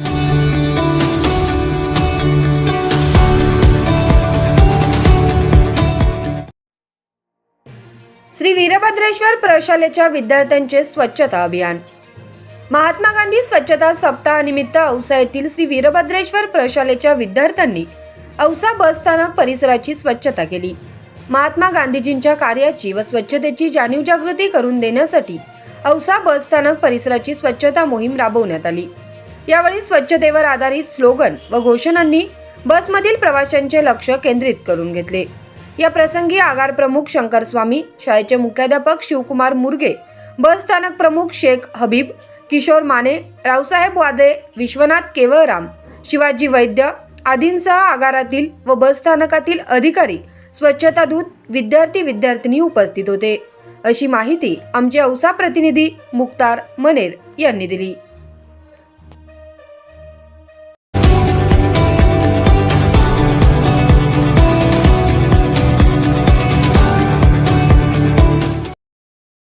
श्री वीरभद्रेश्वर प्रशालेच्या विद्यार्थ्यांचे स्वच्छता अभियान. महात्मा गांधी स्वच्छता सप्ताहानिमित्त औसा येथील श्री वीरभद्रेश्वर प्रशालेच्या विद्यार्थ्यांनी औसा बसस्थानक परिसराची स्वच्छता केली. महात्मा गांधीजींच्या कार्याची व स्वच्छतेची जाणीव जागृती करून देण्यासाठी औसा बसस्थानक परिसराची स्वच्छता मोहीम राबवण्यात आली. यावेळी स्वच्छतेवर आधारित स्लोगन व घोषणांनी बसमधील प्रवाशांचे लक्ष केंद्रित करून घेतले. या प्रसंगी आगार प्रमुख शंकर स्वामी शाळेचे मुख्याध्यापक शिवकुमार मुरगे बस स्थानक प्रमुख शेख हबीब किशोर माने रावसाहेब वादे विश्वनाथ केवळराम शिवाजी वैद्य आदींसह आगारातील व बस स्थानकातील अधिकारी स्वच्छता दूत विद्यार्थी विद्यार्थिनी उपस्थित होते. अशी माहिती आमचे औसा प्रतिनिधी मुक्तार मनेर यांनी दिली.